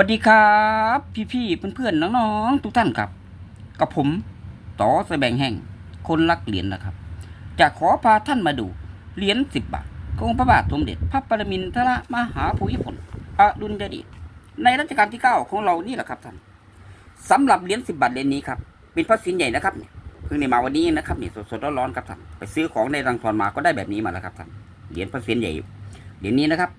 วัสดีครับ พี่ๆเพื่อนๆน้องๆทุกท่านครับ กับผมต่อแสบงแห่งคนรักเหรียญนะครับ จะขอพาท่านมาดูเหรียญสิบบาทของพระบาทสมเด็จพระปรมินทรมหาภูมิพลอดุลยเดชในรัชกาลที่เก้าของเรานี่แหละครับท่านสำหรับเหรียญสิบบาทเหรียญนี้ครับเป็นพระสินใหญ่นะครับเนี่ยเพิ่งได้มาวันนี้นะครับเนี่ยสดๆร้อนๆครับท่านไปซื้อของในรังทอนมาก็ได้แบบนี้มาแล้วครับท่านเหรียญพระสินใหญ่เหรียญนี้นะครับ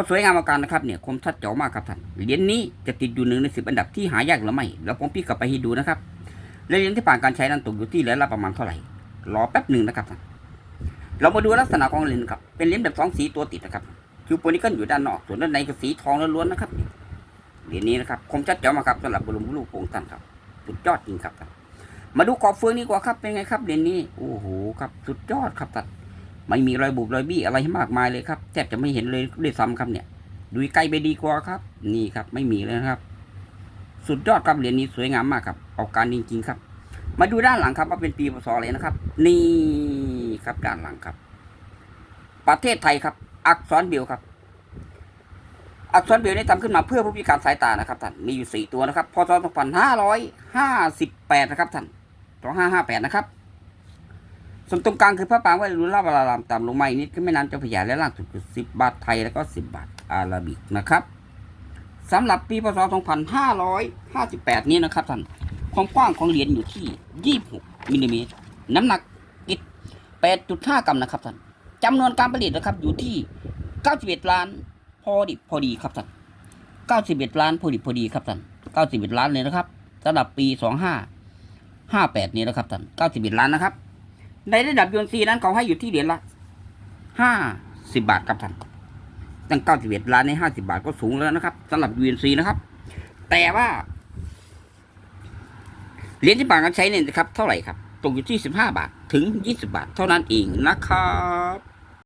ก็สวยงามอาการนะครับเนี่ยคมชัดเจ๋อมากครับท่านเหรียญนี้จะติดอยู่หนึ่งในสิบอันดับที่หายากหรือไม่แล้วผมพี่กลับไปให้ดูนะครับและเหรียญที่ผ่านการใช้นั้นตกอยู่ที่เหรียญละประมาณเท่าไหร่รอแป๊บหนึ่งนะครับท่านเรามาดูลักษณะของเหรียญครับเป็นเหรียญแบบสองสีตัวติดนะครับคิวโปนิเกิลอยู่ด้านนอกส่วนด้านในก็สีทองล้วนๆนะครับเหรียญนี้นะครับคมชัดเจ๋อมากครับสำหรับบรมลูกโป่งท่านครับสุดยอดจริงครับมาดูขอบเฟืองดีกว่าครับเป็นไงครับเหรียญนี้โอ้โหครับสุดยอดครับท่าน ไม่มีรอยบุบรอยบี้อะไรมากมายเลยครับแทบจะไม่เห็นเลยด้วยซ้ำครับเนี่ย ดูใกล้ไปดีกว่าครับ นี่ครับไม่มีเลยนะครับ สุดยอดครับเหรียญนี้สวยงามมากครับเอาการจริงๆครับ มาดูด้านหลังครับว่าเป็นปีพศอะไรนะครับ นี่ครับด้านหลังครับ ประเทศไทยครับ อักษรเบลครับ อักษรเบลนี่ทำขึ้นมาเพื่อผู้พิการสายตานะครับท่านมีอยู่สี่ตัวนะครับพศ2558นะครับท่าน2558นะครับ ส่วนตรงกลางคือพระปางไว้รุ่นล่าบาลารามตามลงมาอีกนิดก็ไม่นานจะพยาและล่างสุดคือสิบบาทไทยแล้วก็สิบบาทอาราบิกนะครับสำหรับปีพศ 2558 นี้นะครับท่านความกว้างของเหรียญอยู่ที่ 26มิลลิเมตรน้ำหนักอิฐ8.5 กรัมนะครับท่านจำนวนการผลิตนะครับอยู่ที่ 91 ล้านพอดิบพอดีครับท่าน91 ล้านพอดิบพอดีครับท่าน91 ล้านเลยนะครับสำหรับปี 2558 นี้นะครับท่าน91 ล้านนะครับ ในระดับยนซีนั้นเขาให้อยู่ที่เหรียญละห้าสิบาทครับท่านตั้งเก้าสิบเอ็ดล้านในห้าสิบาทก็สูงแล้วนะครับสำหรับยูเอ็นะครับ แต่ว่าเหรียญที่บางกันใช้เนี่ยนะครับ เท่าไหร่ครับ ตกอยู่ที่สิบห้าบาทถึงยี่สิบาท เท่านั้นเองนะครับ